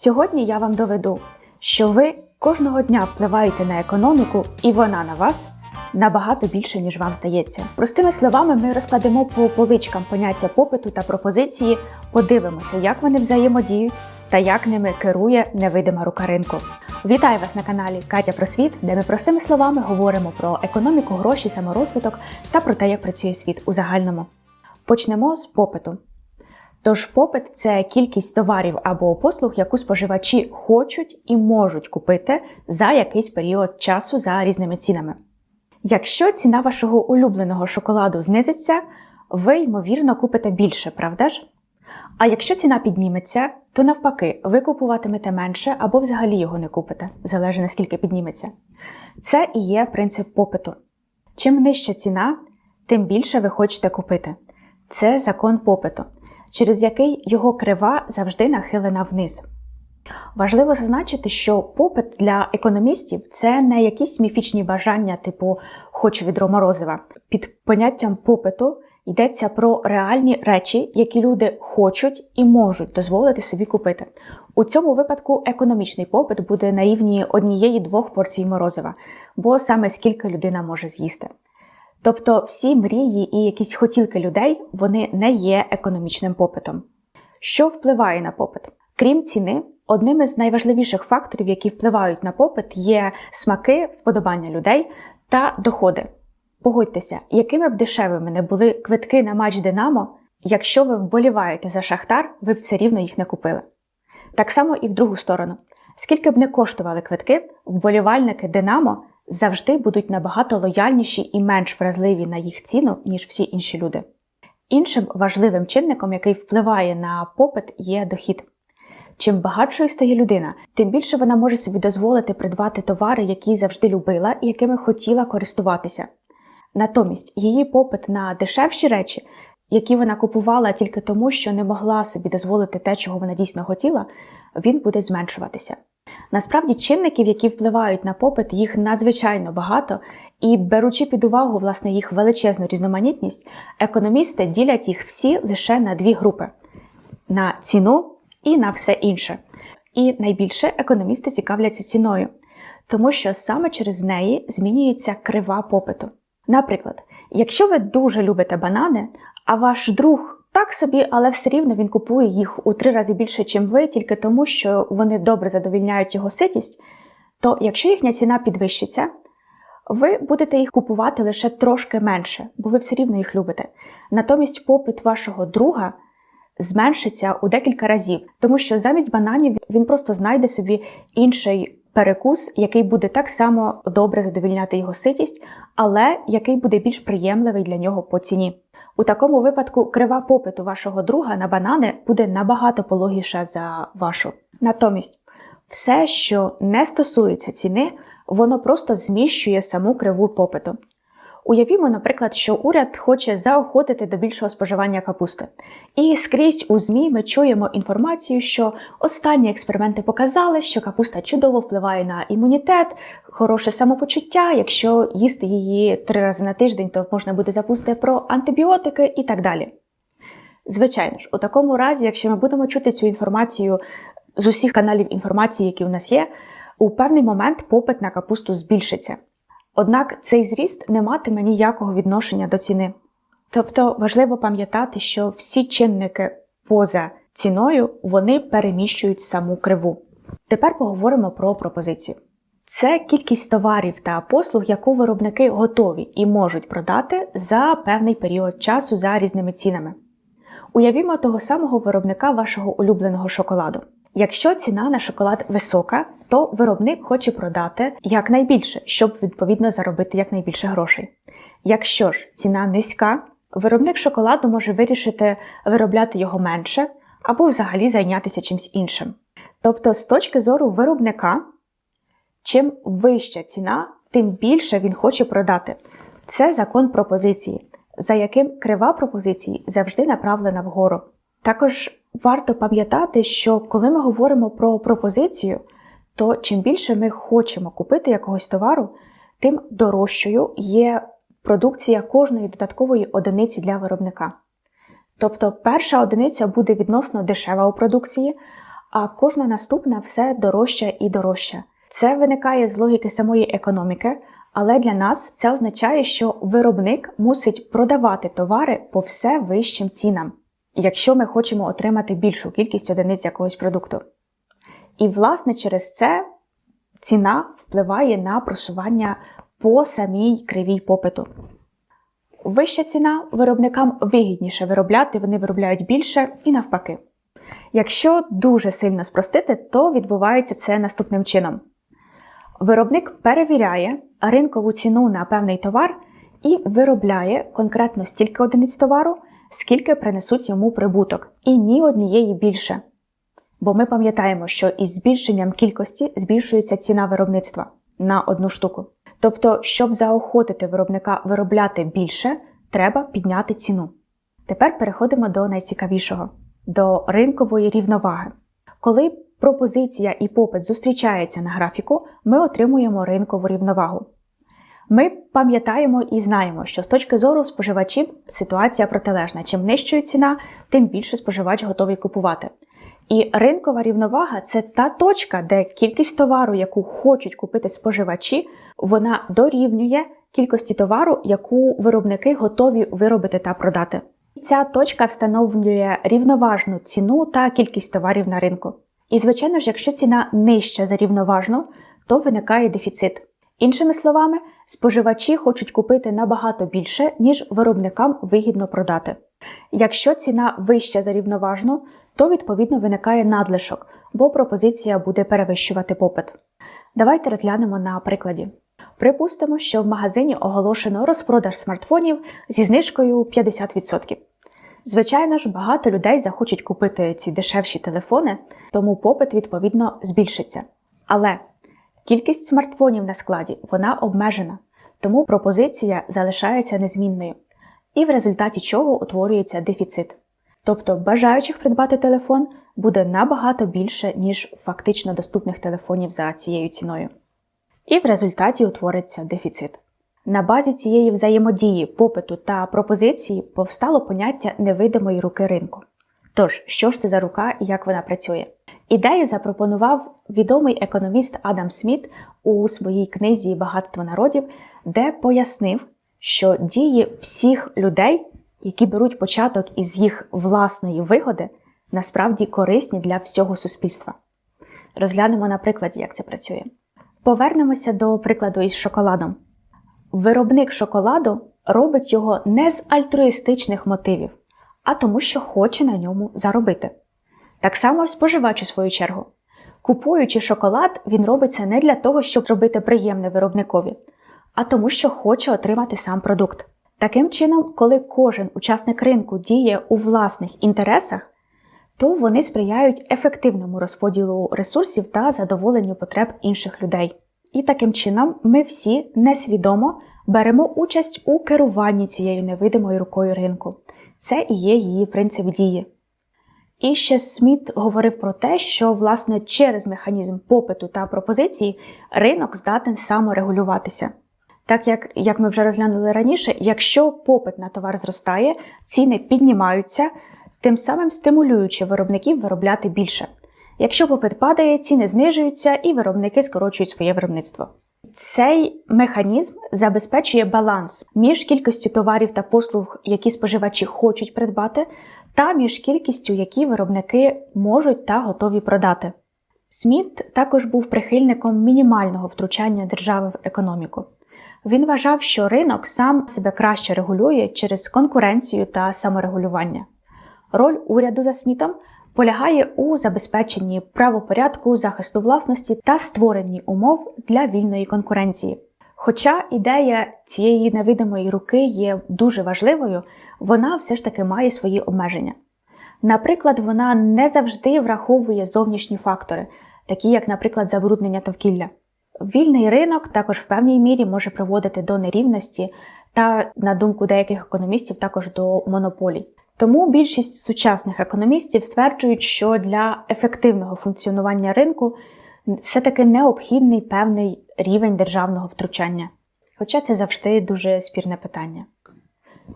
Сьогодні я вам доведу, що ви кожного дня впливаєте на економіку, і вона на вас набагато більше, ніж вам здається. Простими словами, ми розкладемо по поличкам поняття попиту та пропозиції, подивимося, як вони взаємодіють та як ними керує невидима рука ринку. Вітаю вас на каналі Катя про світ, де ми простими словами говоримо про економіку, гроші, саморозвиток та про те, як працює світ у загальному. Почнемо з попиту. Тож попит це кількість товарів або послуг, яку споживачі хочуть і можуть купити за якийсь період часу за різними цінами. Якщо ціна вашого улюбленого шоколаду знизиться, ви ймовірно купите більше, правда ж? А якщо ціна підніметься, то навпаки, ви купуватимете менше або взагалі його не купите, залежить наскільки підніметься. Це і є принцип попиту. Чим нижча ціна, тим більше ви хочете купити. Це закон попиту, через який його крива завжди нахилена вниз. Важливо зазначити, що попит для економістів це не якісь міфічні бажання, типу хочу відро морозива. Під поняттям попиту йдеться про реальні речі, які люди хочуть і можуть дозволити собі купити. У цьому випадку економічний попит буде на рівні однієї-двох порцій морозива, бо саме скільки людина може з'їсти. Тобто всі мрії і якісь хотілки людей вони не є економічним попитом. Що впливає на попит? Крім ціни, одним із найважливіших факторів, які впливають на попит, є смаки, вподобання людей та доходи. Погодьтеся, якими б дешевими не були квитки на матч Динамо, якщо ви вболіваєте за шахтар, ви б все рівно їх не купили. Так само і в другу сторону. Скільки б не коштували квитки, вболівальники Динамо завжди будуть набагато лояльніші і менш вразливі на їх ціну, ніж всі інші люди. Іншим важливим чинником, який впливає на попит, є дохід. Чим багатшою стає людина, тим більше вона може собі дозволити придбати товари, які завжди любила і якими хотіла користуватися. Натомість її попит на дешевші речі, які вона купувала тільки тому, що не могла собі дозволити те, чого вона дійсно хотіла, він буде зменшуватися. Насправді, чинників, які впливають на попит, їх надзвичайно багато, і беручи під увагу власне їх величезну різноманітність, економісти ділять їх всі лише на дві групи: на ціну і на все інше. І найбільше економісти цікавляться ціною, тому що саме через неї змінюється крива попиту. Наприклад, якщо ви дуже любите банани, а ваш друг так собі, але все рівно він купує їх у три рази більше, ніж ви, тільки тому, що вони добре задовільняють його ситість, то якщо їхня ціна підвищиться, ви будете їх купувати лише трошки менше, бо ви все рівно їх любите. Натомість попит вашого друга зменшиться у декілька разів, тому що замість бананів він просто знайде собі інший перекус, який буде так само добре задовільняти його ситість, але який буде більш приємливий для нього по ціні. У такому випадку крива попиту вашого друга на банани буде набагато пологіша за вашу. Натомість, все, що не стосується ціни, воно просто зміщує саму криву попиту. Уявімо, наприклад, що уряд хоче заохотити до більшого споживання капусти. І скрізь у ЗМІ ми чуємо інформацію, що останні експерименти показали, що капуста чудово впливає на імунітет, хороше самопочуття. Якщо їсти її три рази на тиждень, то можна буде запустити про антибіотики і так далі. Звичайно ж, у такому разі, якщо ми будемо чути цю інформацію з усіх каналів інформації, які у нас є, у певний момент попит на капусту збільшиться. Однак цей зріст не матиме ніякого відношення до ціни. Тобто важливо пам'ятати, що всі чинники поза ціною вони переміщують саму криву. Тепер поговоримо про пропозиції. Це кількість товарів та послуг, яку виробники готові і можуть продати за певний період часу за різними цінами. Уявімо того самого виробника вашого улюбленого шоколаду. Якщо ціна на шоколад висока, то виробник хоче продати якнайбільше, щоб відповідно заробити якнайбільше грошей. Якщо ж ціна низька, виробник шоколаду може вирішити виробляти його менше або взагалі зайнятися чимсь іншим. Тобто, з точки зору виробника, чим вища ціна, тим більше він хоче продати. Це закон пропозиції, за яким крива пропозиції завжди направлена вгору. Також варто пам'ятати, що коли ми говоримо про пропозицію, то чим більше ми хочемо купити якогось товару, тим дорожчою є продукція кожної додаткової одиниці для виробника. Тобто перша одиниця буде відносно дешева у продукції, а кожна наступна все дорожча і дорожча. Це виникає з логіки самої економіки, але для нас це означає, що виробник мусить продавати товари по все вищим цінам, якщо ми хочемо отримати більшу кількість одиниць якогось продукту. І, власне, через це ціна впливає на просування по самій кривій попиту. Вища ціна виробникам вигідніше виробляти, вони виробляють більше і навпаки. Якщо дуже сильно спростити, то відбувається це наступним чином. Виробник перевіряє ринкову ціну на певний товар і виробляє конкретно стільки одиниць товару, скільки принесуть йому прибуток, і ні однієї більше. Бо ми пам'ятаємо, що із збільшенням кількості збільшується ціна виробництва на одну штуку. Тобто, щоб заохотити виробника виробляти більше, треба підняти ціну. Тепер переходимо до найцікавішого до ринкової рівноваги. Коли пропозиція і попит зустрічаються на графіку, ми отримуємо ринкову рівновагу. Ми пам'ятаємо і знаємо, що з точки зору споживачів ситуація протилежна. Чим нижчою ціна, тим більше споживач готовий купувати. І ринкова рівновага це та точка, де кількість товару, яку хочуть купити споживачі, вона дорівнює кількості товару, яку виробники готові виробити та продати. Ця точка встановлює рівноважну ціну та кількість товарів на ринку. І, звичайно ж, якщо ціна нижча за рівноважну, то виникає дефіцит. Іншими словами, споживачі хочуть купити набагато більше, ніж виробникам вигідно продати. Якщо ціна вища за рівноважну, то відповідно виникає надлишок, бо пропозиція буде перевищувати попит. Давайте розглянемо на прикладі. Припустимо, що в магазині оголошено розпродаж смартфонів зі знижкою 50%. Звичайно ж, багато людей захочуть купити ці дешевші телефони, тому попит відповідно збільшиться. Але кількість смартфонів на складі вона обмежена, тому пропозиція залишається незмінною, і в результаті чого утворюється дефіцит. Тобто бажаючих придбати телефон буде набагато більше, ніж фактично доступних телефонів за цією ціною. І в результаті утвориться дефіцит. На базі цієї взаємодії попиту та пропозиції повстало поняття невидимої руки ринку. Тож, що ж це за рука і як вона працює? Ідею запропонував відомий економіст Адам Сміт у своїй книзі Багатство народів, де пояснив, що дії всіх людей, які беруть початок із їх власної вигоди, насправді корисні для всього суспільства. Розглянемо на прикладі, як це працює. Повернемося до прикладу із шоколадом. Виробник шоколаду робить його не з альтруїстичних мотивів, а тому, що хоче на ньому заробити. Так само споживач у свою чергу. Купуючи шоколад, він робить це не для того, щоб зробити приємне виробникові, а тому, що хоче отримати сам продукт. Таким чином, коли кожен учасник ринку діє у власних інтересах, то вони сприяють ефективному розподілу ресурсів та задоволенню потреб інших людей. І таким чином ми всі несвідомо беремо участь у керуванні цією невидимою рукою ринку. Це і є її принцип дії. І ще Сміт говорив про те, що власне через механізм попиту та пропозиції ринок здатен саморегулюватися. Так як, як ми вже розглянули раніше, якщо попит на товар зростає, ціни піднімаються, тим самим стимулюючи виробників виробляти більше. Якщо попит падає, ціни знижуються і виробники скорочують своє виробництво. Цей механізм забезпечує баланс між кількістю товарів та послуг, які споживачі хочуть придбати, та між кількістю, які виробники можуть та готові продати. Сміт також був прихильником мінімального втручання держави в економіку. Він вважав, що ринок сам себе краще регулює через конкуренцію та саморегулювання. Роль уряду за смітом полягає у забезпеченні правопорядку, захисту власності та створенні умов для вільної конкуренції. Хоча ідея цієї невидимої руки є дуже важливою, вона все ж таки має свої обмеження. Наприклад, вона не завжди враховує зовнішні фактори, такі як, наприклад, забруднення довкілля. Вільний ринок також в певній мірі може приводити до нерівності та, на думку деяких економістів, також до монополій. Тому більшість сучасних економістів стверджують, що для ефективного функціонування ринку все-таки необхідний певний рівень державного втручання. Хоча це завжди дуже спірне питання.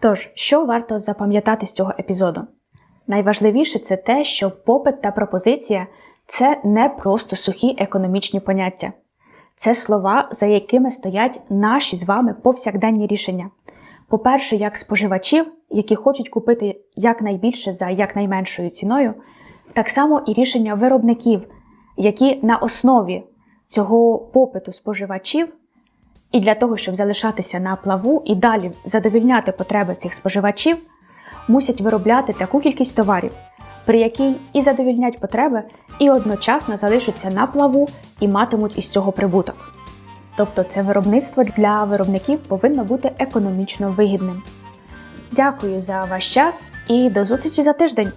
Тож, що варто запам'ятати з цього епізоду? Найважливіше це те, що попит та пропозиція це не просто сухі економічні поняття. Це слова, за якими стоять наші з вами повсякденні рішення. По-перше, як споживачів, які хочуть купити якнайбільше за якнайменшою ціною, так само і рішення виробників, які на основі цього попиту споживачів, і для того, щоб залишатися на плаву і далі задовільняти потреби цих споживачів, мусять виробляти таку кількість товарів, при якій і задовільнять потреби, і одночасно залишаться на плаву і матимуть із цього прибуток. Тобто це виробництво для виробників повинно бути економічно вигідним. Дякую за ваш час і до зустрічі за тиждень!